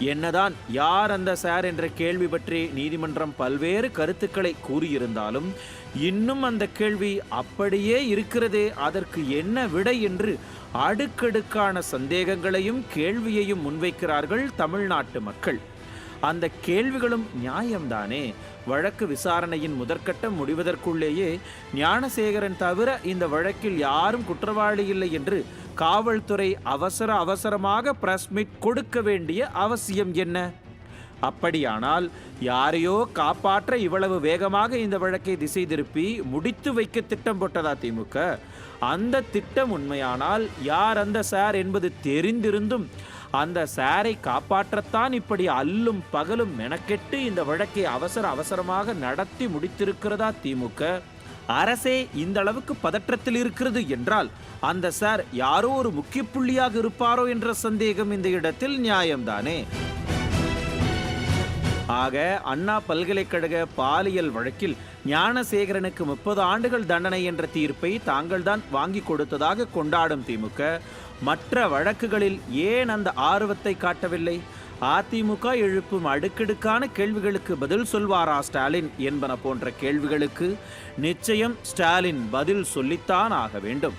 என்னதான் யார் அந்த சார் என்ற கேள்வி பற்றி நீதிமன்றம் பல்வேறு கருத்துக்களை கூறியிருந்தாலும் இன்னும் அந்த கேள்வி அப்படியே இருக்கிறதே அதற்கு என்ன விடை என்று அடுக்கடுக்கான சந்தேகங்களையும் கேள்வியையும் முன்வைக்கிறார்கள் தமிழ்நாட்டு மக்கள். அந்த கேள்விகளும் நியாயம்தானே? வழக்கு விசாரணையின் முதற்கட்டம் முடிவதற்குள்ளேயே ஞானசேகரன் தவிர இந்த வழக்கில் யாரும் குற்றவாளி இல்லை என்று காவல்துறை அவசர அவசரமாக பிரஸ் மீட் கொடுக்க வேண்டிய அவசியம் என்ன? அப்படியானால் யாரையோ காப்பாற்ற இவ்வளவு வேகமாக இந்த வழக்கை திசை திருப்பி முடித்து வைக்க திட்டம் போட்டதா திமுக? அந்த திட்டம் உண்மையானால் யார் அந்த சார் என்பது தெரிந்திருந்தும் அந்த சாரை காப்பாற்றத்தான் இப்படி அல்லும் பகலும் மெனக்கெட்டு இந்த வழக்கை அவசர அவசரமாக நடத்தி முடித்திருக்கிறதா திமுக? அரசே இந்த அளவுக்கு பதற்றத்தில் இருக்கிறது என்றால் அந்த சார் யாரோ ஒரு முக்கிய புள்ளியாக இருப்பாரோ என்ற சந்தேகம் இந்த இடத்தில் நியாயம்தானே? ஆக அண்ணா பல்கலைக்கழக பாலியல் வழக்கில் ஞானசேகரனுக்கு முப்பது ஆண்டுகள் தண்டனை என்ற தீர்ப்பை தாங்கள்தான் வாங்கி கொடுத்ததாக கொண்டாடும் திமுக மற்ற வழக்குகளில் ஏன் அந்த ஆர்வத்தை காட்டவில்லை? அதிமுக எழுப்பும் அடுக்கடுக்கான கேள்விகளுக்கு பதில் சொல்வாரா ஸ்டாலின் என்பன போன்ற கேள்விகளுக்கு நிச்சயம் ஸ்டாலின் பதில் சொல்லித்தான் ஆக வேண்டும்.